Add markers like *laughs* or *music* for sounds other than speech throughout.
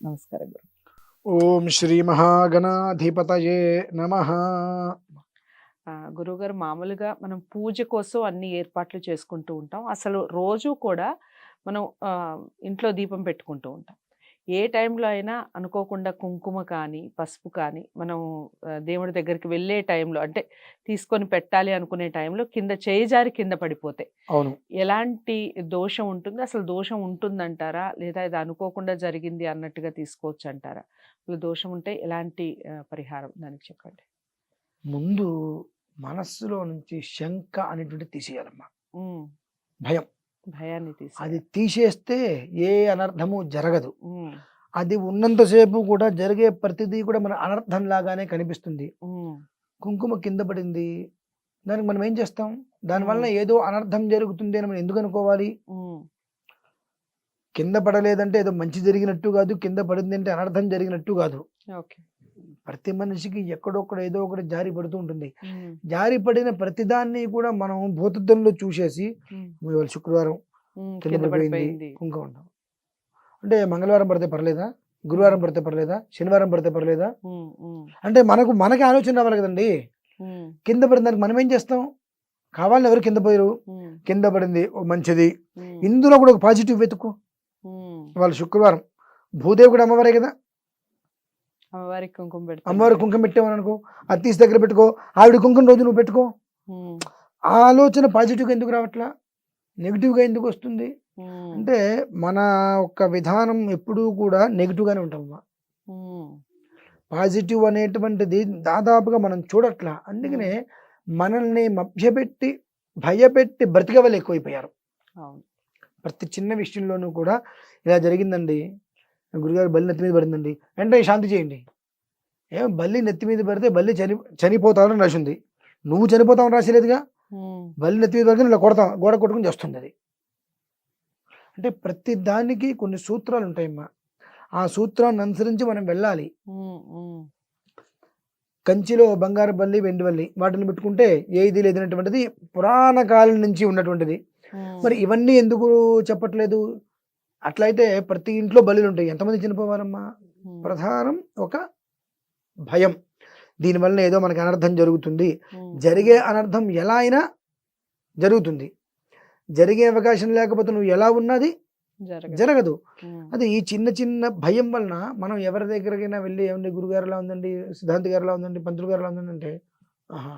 నమస్కారం గురు. ఓం శ్రీ మహాగణాధిపతయే నమ. గురువుగారు మామూలుగా మనం పూజ కోసం అన్ని ఏర్పాట్లు చేసుకుంటూ ఉంటాం. అసలు రోజు కూడా మనం ఇంట్లో దీపం పెట్టుకుంటూ ఉంటాం. ఏ టైంలో అయినా అనుకోకుండా కుంకుమ కానీ పసుపు కానీ మనం దేవుడి దగ్గరికి వెళ్ళే టైంలో అంటే తీసుకొని పెట్టాలి అనుకునే టైంలో కింద చేయి జారి కింద పడిపోతాయి. అవును. ఎలాంటి దోషం ఉంటుంది? అసలు దోషం ఉంటుందంటారా? లేదా ఇది అనుకోకుండా జరిగింది అన్నట్టుగా తీసుకోవచ్చు అంటారా దోషం ఉంటే ఎలాంటి పరిహారం దానికి చెప్పండి. ముందు మనస్సులో నుంచి శంక అనేటువంటి తీసేయాలమ్మా. భయం. భయాన్ని తీసి అది తీసేస్తే ఏ అనర్థము జరగదు. అది ఉన్నంతసేపు కూడా జరిగే ప్రతిదీ కూడా మన అనర్థం లాగానే కనిపిస్తుంది. కుంకుమ కింద పడింది. దానికి మనం ఏం చేస్తాం? దానివల్ల ఏదో అనర్థం జరుగుతుంది అని మనం ఎందుకు అనుకోవాలి? కింద పడలేదంటే ఏదో మంచి జరిగినట్టు కాదు. కింద పడింది అంటే అనర్థం జరిగినట్టు కాదు. ఓకే. ప్రతి మనిషికి ఎక్కడొక్కడ ఏదో ఒకటి జారి పడుతూ ఉంటుంది. జారి పడిన ప్రతిదాన్ని కూడా మనం భూతద్దంలో చూసేసి ఇవాళ శుక్రవారం కింద పడిపోయింది కుంకుమ ఉంటాం అంటే మంగళవారం పడితే పర్లేదా? గురువారం పడితే పర్లేదా? శనివారం పడితే పర్లేదా? అంటే మనకు మనకి ఆలోచన రావాలి కదండి. కింద పడిన దానికి మనం ఏం చేస్తాం? కావాలని ఎవరు కింద పోయారు. కింద పడింది మంచిది. ఇందులో కూడా ఒక పాజిటివ్ వెతుకు. ఇవాళ శుక్రవారం. భూదేవి కూడా అమ్మవారే కదా? అమ్మవారికి కుంకుమ అమ్మవారి కుంకుమ పెట్టామని అనుకో అది తీసి దగ్గర పెట్టుకో ఆవిడ కుంకుమ రోజు నువ్వు పెట్టుకో. ఆలోచన పాజిటివ్గా ఎందుకు రావట్లా? నెగిటివ్గా ఎందుకు వస్తుంది? అంటే మన యొక్క విధానం ఎప్పుడూ కూడా నెగిటివ్గానే ఉంటామమ్మా పాజిటివ్ అనేటువంటిది దాదాపుగా మనం చూడట్లా. అందుకనే మనల్ని మభ్యపెట్టి భయపెట్టి బ్రతికే వాళ్ళు ఎక్కువైపోయారు ప్రతి చిన్న విషయంలోనూ కూడా ఇలా జరిగిందండి. గురుగారు బల్లి నెత్తి మీద పడిందండి. వెంటనే శాంతి చేయండి. ఏం బల్లి నెత్తి మీద పడితే బల్లి చని చనిపోతావని రాసింది నువ్వు చనిపోతావని రాసేలేదుగా బల్లి నెత్తి మీద పడితే ఇలా కొడతాం గోడ కొట్టుకుని చేస్తుంది అది. అంటే ప్రతి దానికి కొన్ని సూత్రాలు ఉంటాయమ్మా. ఆ సూత్రాన్ని అనుసరించి మనం వెళ్ళాలి. కంచిలో బంగారు బల్లి వెండి బల్లి వాటిని పెట్టుకుంటే ఏది లేదనేటువంటిది పురాణ కాలం నుంచి ఉన్నటువంటిది. మరి ఇవన్నీ ఎందుకు చెప్పట్లేదు? అట్లయితే ప్రతి ఇంట్లో బలులు ఉంటాయి. ఎంతమంది చనిపోవాలమ్మా ప్రధానం ఒక భయం. దీనివల్ల ఏదో మనకి అనర్థం జరుగుతుంది. జరిగే అనర్థం ఎలా అయినా జరుగుతుంది. జరిగే అవకాశం లేకపోతే నువ్వు ఎలా ఉన్నది? జరగదు. అది ఈ చిన్న చిన్న భయం వలన మనం ఎవరి దగ్గరికైనా వెళ్ళి ఏమండి గురుగారు ఎలా ఉందండి సిద్ధాంతి గారు ఎలా ఉందండి పంతులు గారు ఎలా ఉందండి అంటే ఆహా.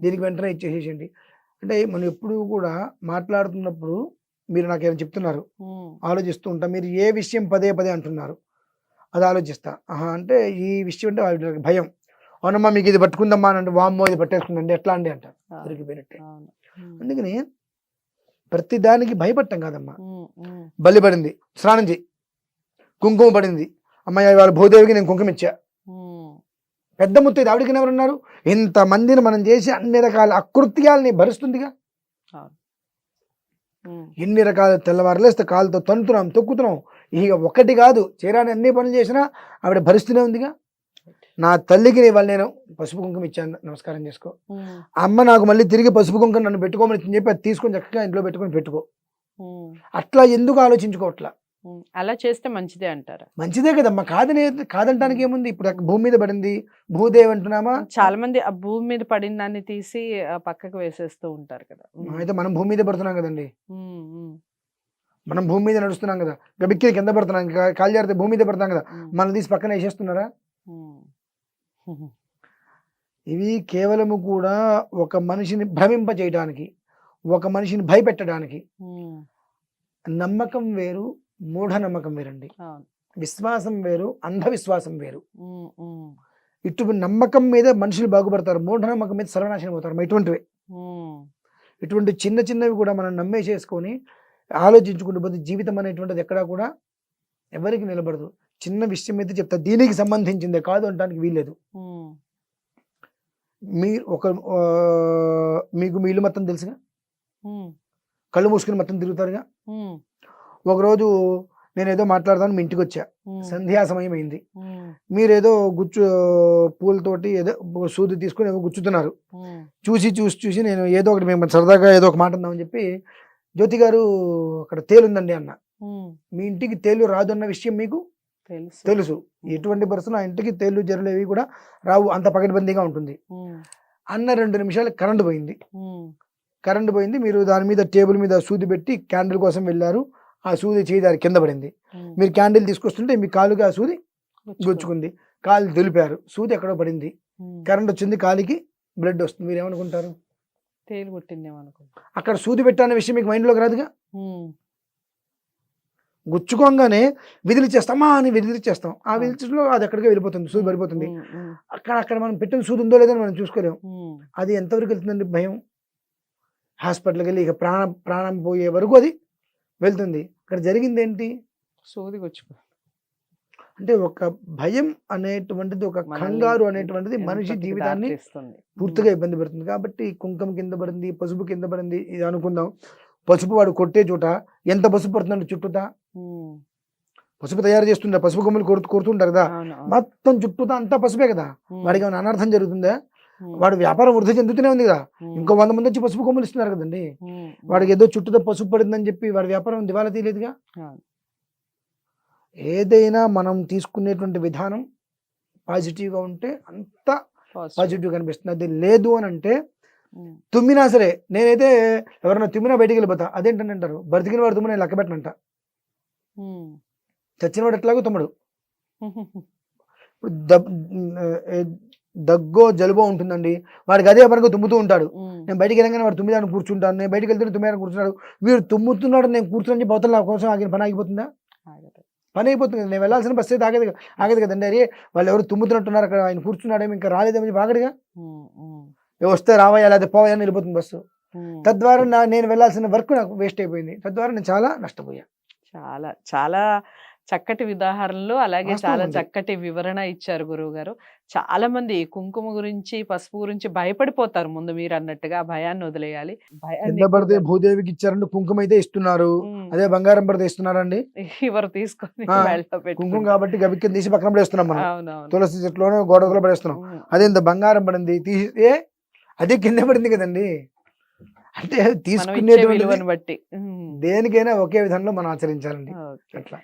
దీనికి వెంటనే ఇచ్చేసేయండి. అంటే మనం ఎప్పుడు కూడా మాట్లాడుతున్నప్పుడు మీరు నాకు ఏమైనా చెప్తున్నారు? ఆలోచిస్తూ ఉంటా. మీరు ఏ విషయం పదే పదే అంటున్నారు? అది ఆలోచిస్తా. ఆహా అంటే ఈ విషయం అంటే వాడికి భయం. అవునమ్మా మీకు ఇది పట్టుకుందమ్మా అని అంటే వామ్మో ఇది పట్టేసుకుందండి ఎట్లా అండి అంటారు దొరికిపోయినట్టే అందుకని ప్రతి దానికి భయపడటం కాదమ్మా. బలి పడింది. స్నానం చేయి. కుంకుమ పడింది. అమ్మాయి వాళ్ళ భూదేవికి నేను కుంకుమ ఇచ్చా. పెద్ద ముత్తైదు ఆవిడకి ఎవరున్నారు? ఇంతమందిని మనం చేసి అన్ని రకాల అకృత్యాలని భరిస్తుందిగా. ఎన్ని రకాల తెల్లవారు లేస్తే కాలుతో తంతున్నాం తొక్కుతున్నాం. ఇక ఒకటి కాదు చేరాని అన్ని పనులు చేసినా ఆవిడ భరిస్తూనే ఉందిగా. నా తల్లికి ఇవాళ నేను పసుపు కుంకుమ ఇచ్చాను నమస్కారం చేసుకో. అమ్మ నాకు మళ్ళీ తిరిగి పసుపు కుంకుమ నన్ను పెట్టుకోమని చెప్పి అది తీసుకొని చక్కగా ఇంట్లో పెట్టుకొని పెట్టుకో. అట్లా ఎందుకు ఆలోచించుకోవట్లా. అలా చేస్తే మంచిదే అంటారా. మంచిదే కదమ్మా. కాదని కాదంటానికి ఏముంది? ఇప్పుడు భూమి మీద పడింది భూదేవి అంటున్నామా? చాలా మంది ఆ భూమి మీద పడిన దాన్ని తీసి పక్కకు వేసేస్తూ ఉంటారు కదా. అయితే మనం భూమి మీద పడుతున్నాం కదండి. మనం భూమి మీద నడుస్తున్నాం కదా. గబిక్కి కింద పడుతున్నాం కాలు జారితే భూమి మీద పడతాం కదా. మనం తీసి పక్కన వేసేస్తున్నారా? *laughs* ఇవి కేవలము కూడా ఒక మనిషిని భ్రమింప చేయడానికి ఒక మనిషిని భయపెట్టడానికి నమ్మకం వేరు మూఢనమ్మకం వేరండి. విశ్వాసం వేరు అంధవిశ్వాసం వేరు. ఇటు నమ్మకం మీద మనుషులు బాగుపడతారు మూఢనమ్మకం మీద సర్వనాశనం అవుతారు ఇటువంటివి. ఇటువంటి చిన్న చిన్నవి కూడా మనం నమ్మేసేసుకొని ఆలోచించుకుంటూ పోతే జీవితం అనేటువంటిది ఎక్కడా కూడా ఎవరికి నిలబడదు. చిన్న విషయం అయితే చెప్తా దీనికి సంబంధించిందే కాదు అనడానికి వీల్లేదు. మీరు ఒక మీకు మీ ఇల్లు మొత్తం తెలుసుగా? కళ్ళు మూసుకుని మొత్తం తిరుగుతారుగా? ఒకరోజు నేను ఏదో మాట్లాడదాను మీ ఇంటికి వచ్చా. సంధ్యా సమయం అయింది మీరేదో గుచ్చు పూలతోటి ఏదో సూది తీసుకొని ఏదో గుచ్చుతున్నారు. చూసి చూసి చూసి నేను ఏదో ఒకటి మేము సరదాగా ఏదో ఒక మాట అందామని చెప్పి జ్యోతి గారు అక్కడ తేలుందండి అన్న. మీ ఇంటికి తేలు రాదు అన్న విషయం మీకు? తెలుసు. ఎటువంటి పరిస్థితులు ఆ ఇంటికి తేళ్ళు జరులు ఏవి కూడా రావు. అంత పకడ్బందీగా ఉంటుంది. అన్న రెండు నిమిషాలు కరెంట్ పోయింది. కరెంట్ పోయింది. మీరు దాని మీద టేబుల్ మీద సూది పెట్టి క్యాండిల్ కోసం వెళ్ళారు. ఆ సూది చేయి దాని కింద పడింది. మీరు క్యాండిల్ తీసుకొస్తుంటే మీ కాలుకి ఆ సూది గుచ్చుకో. గుచ్చుకుంది. కాలు దులిపారు. సూది ఎక్కడో పడింది. కరెంట్ వచ్చింది కాలికి బ్లడ్ వస్తుంది. మీరు ఏమనుకుంటారు? అక్కడ సూది పెట్టాలనే విషయం మీకు మైండ్లోకి రాదుగా? గుచ్చుకోగానే విదిలిచ్చేస్తామా అని విదిలిచ్చేస్తాం ఆ అవును. విదిలిచడంలో అది ఎక్కడికే వెళ్ళిపోతుంది. సూది పడిపోతుంది. అక్కడ అక్కడ మనం పెట్టిన సూది ఉందో లేదని మనం చూసుకోలేం. ఉమ్, అది ఎంతవరకు వెళ్తుందండి భయం? హాస్పిటల్కి వెళ్ళి ఇక ప్రాణం ప్రాణం పోయే వరకు అది వెళ్తుంది. అక్కడ జరిగింది ఏంటి సూది అంటే ఒక భయం అనేటువంటిది ఒక కంగారు అనేటువంటిది మనిషి జీవితాన్ని. పూర్తిగా ఇబ్బంది పెడుతుంది. కాబట్టి కుంకుమ కింద పడింది పసుపు కింద పడింది ఇది అనుకుందాం. పసుపు వాడు కొట్టే చోట ఎంత పసుపు పడుతుందండి చుట్టూతా? పసుపు తయారు చేస్తుంటారు పసుపు కొమ్ములు కొడుతూ కొడుతుంటారు కదా. మొత్తం చుట్టూతా అంతా పసుపే కదా? వాడికి ఏమైనా అనర్థం జరుగుతుందా? వాడు వ్యాపారం వృద్ధి చెందుతూనే ఉంది కదా. ఇంకో వంద మంది వచ్చి పసుపు కొమ్ములు ఇస్తున్నారు కదండి. వాడికి ఏదో చుట్టూతో పసుపు పడిందని చెప్పి వాడి వ్యాపారం దివాలా తీయలేదుగా. ఏదైనా మనం తీసుకునేటువంటి విధానం పాజిటివ్గా ఉంటే అంత. పాజిటివ్. కనిపిస్తుంది. అది లేదు అని అంటే తుమ్మినా సరే నేనైతే ఎవరైనా తుమ్మినా బయటికి వెళ్ళిపోతా. అదేంటని అంటారు? బతికిన వాడు తుమ్మిన లెక్క పెట్టనంట. చచ్చిన వాడు ఎట్లాగో తుమ్మడు. ఇప్పుడు దగ్గో జలుబో ఉంటుందండి. వాడికి అదే పనిగా తుమ్ముతూ ఉంటాడు. నేను బయటికి వెళ్ళగానే వాడు తుమ్మిదాన్ని కూర్చుంటాను నేను బయటికి వెళ్తే తుమ్మిదాన్ని కూర్చున్నాడు. వీడు తుమ్ముతున్నాడు నేను కూర్చుని చెప్పి నా కోసం ఆగిన పని ఆగిపోతుందా. పని అయిపోతుంది. నేను వెళ్ళాల్సిన బస్సు అయితే ఆగదు ఆగదు కదండి అరే వాళ్ళు ఎవరు తుమ్ముతున్నట్టున్నారు అక్కడ. ఆయన కూర్చున్నాడేమో ఇంకా రాలేదేమో చెప్పి ఆగడుగా. ఉమ్, ఉమ్, ఏ వస్తే రావయ్యా లేకపోతే పోవయ్యా అని వెళ్ళిపోతుంది బస్సు. తద్వారా నా నేను వెళ్ళాల్సిన వర్క్ నాకు వేస్ట్ అయిపోయింది. తద్వారా నేను చాలా నష్టపోయా. చాలా చాలా చక్కటి ఉదాహరణలు అలాగే చాలా. చక్కటి వివరణ ఇచ్చారు గురువు గారు చాలా మంది కుంకుమ గురించి పసుపు గురించి భయపడిపోతారు ముందు మీరు అన్నట్టుగా భయాన్ని వదిలేయాలి. భయాన్ని పడితే భూదేవికి ఇచ్చారంటే కుంకుమ అయితే ఇస్తున్నారు అదే బంగారం పడితే ఇస్తున్నారండి. ఎవరు తీసుకొని కుంకుమ. కాబట్టి గబిక్కిని తీసి పక్కన పడేస్తున్నాం మనం. తులసి చెట్లోనే గోడలో పడేస్తున్నాం. అదే ఇంత బంగారం పడింది తీసి ఏ అదే కింద పడింది కదండి. అంటే తీసుకునేటువంటి విలువను బట్టి. దేనికైనా ఒకే విధంలో మనం ఆచరించాలండి. అట్లా.